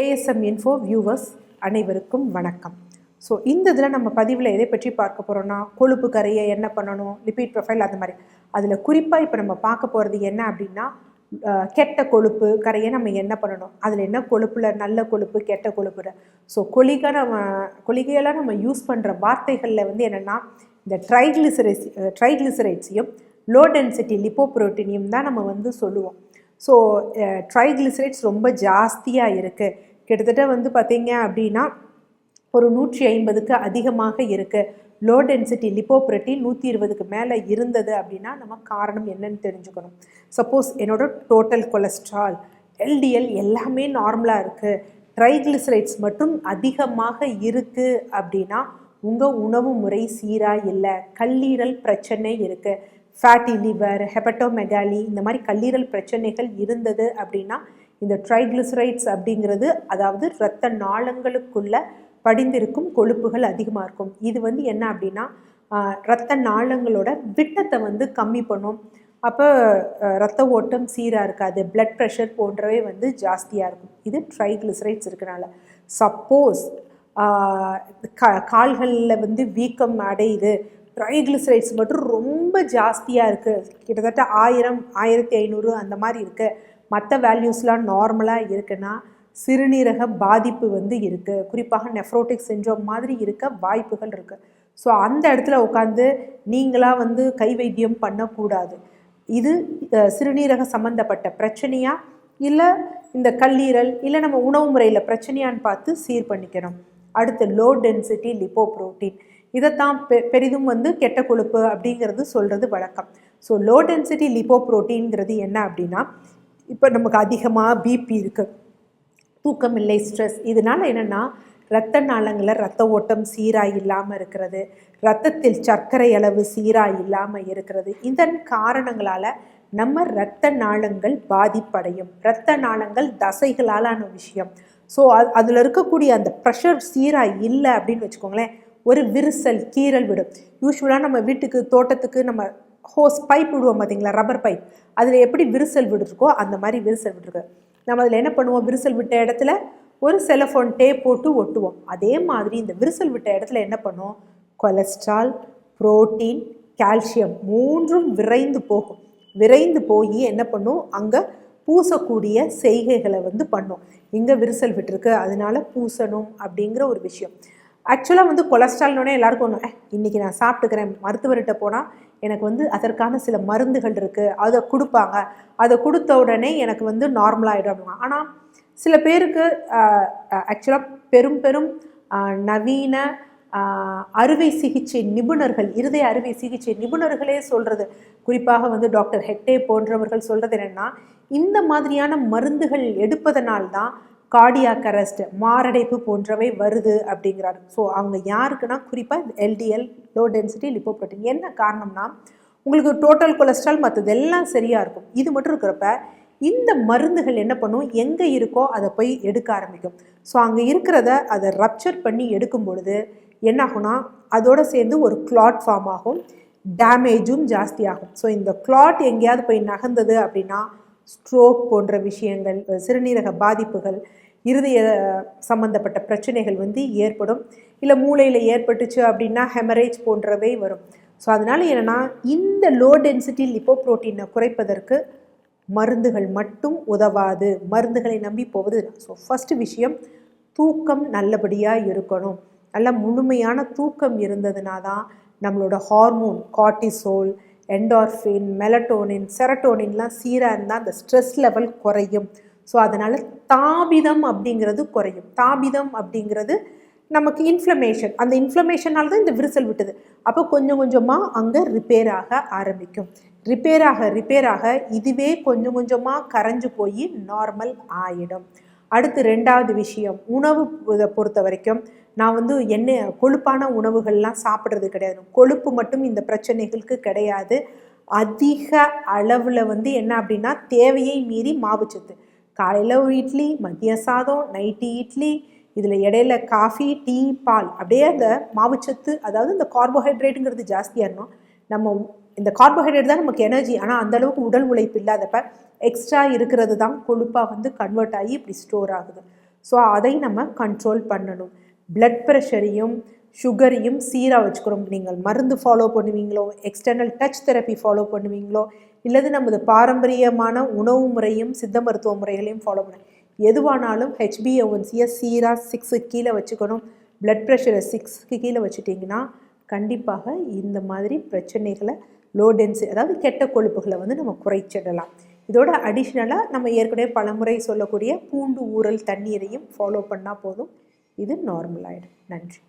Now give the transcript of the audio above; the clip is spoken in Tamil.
ஏஎஸ்எம் இன்ஃபோ வியூவர்ஸ் அனைவருக்கும் வணக்கம். ஸோ இந்த இதில் நம்ம பதிவில் எதை பற்றி பார்க்க போகிறோன்னா கொழுப்பு கரையை என்ன பண்ணணும் லிபிட் ப்ரொஃபைல் அந்த மாதிரி. அதில் குறிப்பாக இப்போ நம்ம பார்க்க போகிறது என்ன அப்படின்னா கெட்ட கொழுப்பு கரையை நம்ம என்ன பண்ணணும் அதில் என்ன கொழுப்பில் நல்ல கொழுப்பு கெட்ட கொழுப்புல. ஸோ கொலிகை நம்ம கொலிகையெல்லாம் நம்ம யூஸ் பண்ணுற வார்த்தைகளில் வந்து என்னென்னா இந்த ட்ரைக்ளிசரைஸ் ட்ரைக்ளிசரைட்ஸையும் லோ டென்சிட்டி லிப்போப்ரோட்டீனையும் தான் நம்ம வந்து சொல்லுவோம். ஸோ ட்ரைக்ளிசரைட்ஸ் ரொம்ப ஜாஸ்தியாக இருக்குது கிட்டத்தட்ட வந்து பார்த்திங்க அப்படின்னா ஒரு நூற்றி ஐம்பதுக்கு அதிகமாக இருக்குது லோ டென்சிட்டி லிப்போப்ரோட்டீன் நூற்றி இருபதுக்கு மேலே இருந்தது அப்படின்னா நம்ம காரணம் என்னன்னு தெரிஞ்சுக்கணும். சப்போஸ் என்னோடய டோட்டல் கொலஸ்ட்ரால் எல்டிஎல் எல்லாமே நார்மலாக இருக்குது ட்ரைக்ளிசரைட்ஸ் மட்டும் அதிகமாக இருக்குது அப்படின்னா உங்கள் உணவு முறை சீராக இல்லை. கல்லீரல் பிரச்சனை இருக்குது ஃபேட்டி லிவர் ஹெபட்டோமெகாலி இந்த மாதிரி கல்லீரல் பிரச்சனைகள் இருந்தது அப்படின்னா இந்த ட்ரைக்ளிசரைட்ஸ் அப்படிங்கிறது அதாவது இரத்த நாளங்களுக்குள்ள படிந்திருக்கும் கொழுப்புகள் அதிகமாக இருக்கும். இது வந்து என்ன அப்படின்னா இரத்த நாளங்களோட விட்டத்தை வந்து கம்மி பண்ணும். அப்போ ரத்த ஓட்டம் சீராக இருக்காது பிளட் ப்ரெஷர் போன்றவை வந்து ஜாஸ்தியாக இருக்கும். இது ட்ரைக்ளிசரைட்ஸ் இருக்கனால. சப்போஸ் க கால்களில் வந்து வீக்கம் அடையுது ட்ரைக்ளிசரைட்ஸ் மட்டும் ரொம்ப ஜாஸ்தியாக இருக்குது கிட்டத்தட்ட ஆயிரம் ஆயிரத்தி ஐநூறு அந்த மாதிரி இருக்குது மற்ற வேல்யூஸ்லாம் நார்மலாக இருக்குன்னா சிறுநீரக பாதிப்பு வந்து இருக்குது குறிப்பாக நெஃப்ரோட்டிக் சென்ட்ரோம் மாதிரி இருக்க வாய்ப்புகள் இருக்குது ஸோ அந்த இடத்துல உட்காந்து நீங்களாக வந்து கை வைத்தியம் பண்ணக்கூடாது. இது சிறுநீரக சம்மந்தப்பட்ட பிரச்சனையா? இல்லை இந்த கல்லீரல் இல்லை நம்ம உணவு முறையில் பிரச்சனையான்னு பார்த்து சீர் பண்ணிக்கணும். அடுத்து லோ டென்சிட்டி லிப்போப்ரோட்டீன் இதைத்தான் பெ பெரிதும் வந்து கெட்ட கொழுப்பு அப்படிங்கிறது சொல்கிறது வழக்கம். ஸோ லோ டென்சிட்டி லிப்போப்ரோட்டீன்ங்கிறது என்ன அப்படின்னா இப்போ நமக்கு அதிகமாக பிபி இருக்குது தூக்கம் இல்லை ஸ்ட்ரெஸ் இதனால் என்னென்னா இரத்த நாளங்களில் இரத்த ஓட்டம் சீராக இல்லாமல் இருக்கிறது. இரத்தத்தில் சர்க்கரை அளவு சீராக இல்லாமல் இருக்கிறது. இதன் காரணங்களால் நம்ம இரத்த நாளங்கள் பாதிப்படையும். இரத்த நாளங்கள் தசைகளாலான விஷயம். ஸோ அது அதில் இருக்கக்கூடிய அந்த ப்ரெஷர் சீராக இல்லை அப்படின்னு வச்சுக்கோங்களேன் ஒரு விரிசல் கீறல் விடும். யூஸ்வலாக நம்ம வீட்டுக்கு தோட்டத்துக்கு நம்ம ஹோஸ் பைப் விடுவோம் பார்த்தீங்களா? Rubber pipe. அதில் எப்படி விரிசல் விடுருக்கோ அந்த மாதிரி விரிசல் விட்டுருக்கு. நம்ம அதில் என்ன பண்ணுவோம்? விரிசல் விட்ட இடத்துல ஒரு செலஃபோன் டேப் போட்டு ஒட்டுவோம். அதே மாதிரி இந்த விரிசல் விட்ட இடத்துல என்ன பண்ணுவோம்? கொலஸ்ட்ரால் புரோட்டீன் கால்சியம் மூன்றும் விரைந்து போகும். விரைந்து போய் என்ன பண்ணும்? அங்கே பூசக்கூடிய செய்கைகளை வந்து பண்ணும். இங்கே விரிசல் விட்டுருக்கு. அதனால பூசணும் அப்படிங்கிற ஒரு விஷயம். ஆக்சுவலாக வந்து கொலஸ்ட்ரால்னோடனே எல்லாருக்கும் ஒன்று இன்றைக்கி நான் சாப்பிட்டுக்கிறேன். மருத்துவர்கிட்ட போனால் எனக்கு வந்து அதற்கான சில மருந்துகள் இருக்குது அதை கொடுப்பாங்க. அதை கொடுத்த உடனே எனக்கு வந்து நார்மலாகிடும் ஆகிடும் அப்படிங்க ஆனால் சில பேருக்கு ஆக்சுவலாக பெரும் பெரும் நவீன அறுவை சிகிச்சை நிபுணர்கள் இருதய அறுவை சிகிச்சை நிபுணர்களே சொல்கிறது குறிப்பாக வந்து டாக்டர் ஹெக்டே போன்றவர்கள் சொல்கிறது என்னென்னா இந்த மாதிரியான மருந்துகள் எடுப்பதனால்தான் கார்டியாக் அரெஸ்ட் மாரடைப்பு போன்றவை வருது அப்படிங்கிறாரு. ஸோ அவங்க யாருக்குன்னா குறிப்பாக எல்டிஎல் லோ டென்சிட்டி லிப்போப்ரோட்டீன் என்ன காரணம்னா உங்களுக்கு டோட்டல் கொலஸ்ட்ரால் மற்றது எல்லாம் சரியாக இருக்கும். இது மட்டும் இருக்கிறப்ப இந்த மருந்துகள் என்ன பண்ணும்? எங்கே இருக்கோ அதை போய் எடுக்க ஆரம்பிக்கும். ஸோ அங்கே இருக்கிறத அதை ரப்சர் பண்ணி எடுக்கும் பொழுது என்ன அதோடு சேர்ந்து ஒரு கிளாட் ஃபார்ம் ஆகும். டேமேஜும் ஜாஸ்தியாகும் ஸோ இந்த கிளாட் எங்கேயாவது போய் நகர்ந்தது அப்படின்னா ஸ்ட்ரோக் போன்ற விஷயங்கள் சிறுநீரக பாதிப்புகள் இருதய சம்பந்தப்பட்ட பிரச்சனைகள் வந்து ஏற்படும். இல்லை மூளையில் ஏற்பட்டுச்சு அப்படின்னா ஹெமரேஜ் போன்றவை வரும். ஸோ அதனால் என்னென்னா இந்த லோ டென்சிட்டி லிப்போப்ரோட்டீனை குறைப்பதற்கு மருந்துகள் மட்டும் உதவாது. மருந்துகளை நம்பி போவது ஸோ ஃபஸ்ட்டு விஷயம் தூக்கம் நல்லபடியாக இருக்கணும். நல்ல முழுமையான தூக்கம் இருந்ததுனா தான் நம்மளோட ஹார்மோன் கார்டிசோல் என்டார்ஃபின் மெலட்டோனின் செரட்டோனின்லாம் சீராக இருந்தால் அந்த ஸ்ட்ரெஸ் லெவல் குறையும். ஸோ அதனால் தாபிதம் அப்படிங்கிறது குறையும். தாபிதம் அப்படிங்கிறது நமக்கு இன்ஃப்ளமேஷன் அந்த இன்ஃப்ளமேஷனால் தான் இந்த விரிசல் விட்டுது. அப்போ கொஞ்சம் கொஞ்சமாக அங்கே ரிப்பேர் ஆக ஆரம்பிக்கும். ரிப்பேர் ஆக ரிப்பேர் ஆக இதுவே கொஞ்சம் கொஞ்சமாக கரைஞ்சு போய் நார்மல் ஆகிடும் அடுத்து ரெண்டாவது விஷயம் உணவு இதை பொறுத்த வரைக்கும் நான் வந்து என்ன கொழுப்பான உணவுகள்லாம் சாப்பிட்றது கிடையாது. கொழுப்பு மட்டும் இந்த பிரச்சனைகளுக்கு கிடையாது. அதிக அளவில் வந்து என்ன அப்படின்னா தேவையை மீறி மாவுச்சத்து காலையில் ஒரு இட்லி மதிய சாதம் நைட்டு இட்லி இதில் இடையில காஃபி டீ பால். அப்படியே அந்த மாவுச்சத்து அதாவது இந்த கார்போஹைட்ரேட்டுங்கிறது ஜாஸ்தியாக இருந்தோம். நம்ம இந்த கார்போஹைட்ரேட் தான் நமக்கு எனர்ஜி ஆனால் அந்தளவுக்கு உடல் உழைப்பு இல்லாதப்ப எக்ஸ்ட்ரா இருக்கிறது தான் கொழுப்பாக வந்து கன்வெர்ட் ஆகி இப்படி ஸ்டோர் ஆகுது. ஸோ அதை நம்ம கண்ட்ரோல் பண்ணணும். பிளட் ப்ரெஷரையும் சுகரையும் சீராக வச்சுக்கிறோம். நீங்கள் மருந்து ஃபாலோ பண்ணுவீங்களோ? எக்ஸ்டர்னல் டச் தெரப்பி ஃபாலோ பண்ணுவீங்களோ? இல்லது நமது பாரம்பரியமான உணவு முறையும் சித்த மருத்துவ முறைகளையும் ஃபாலோ பண்ண. எதுவானாலும் ஹெச்பிஏஒன்சியை சீராக சிக்ஸுக்கு கீழே வச்சுக்கணும். பிளட் ப்ரெஷரை சிக்ஸ்க்கு கீழே வச்சுட்டிங்கன்னா கண்டிப்பாக இந்த மாதிரி பிரச்சனைகளை லோ டென்சி அதாவது கெட்ட கொழுப்புகளை வந்து நம்ம குறைச்சிடலாம். இதோட அடிஷ்னலாக நம்ம ஏற்கனவே பலமுறை சொல்லக்கூடிய பூண்டு ஊறல் தண்ணீரையும் ஃபாலோ பண்ணால் போதும். இது நார்மல் ஆகிடும் நன்றி.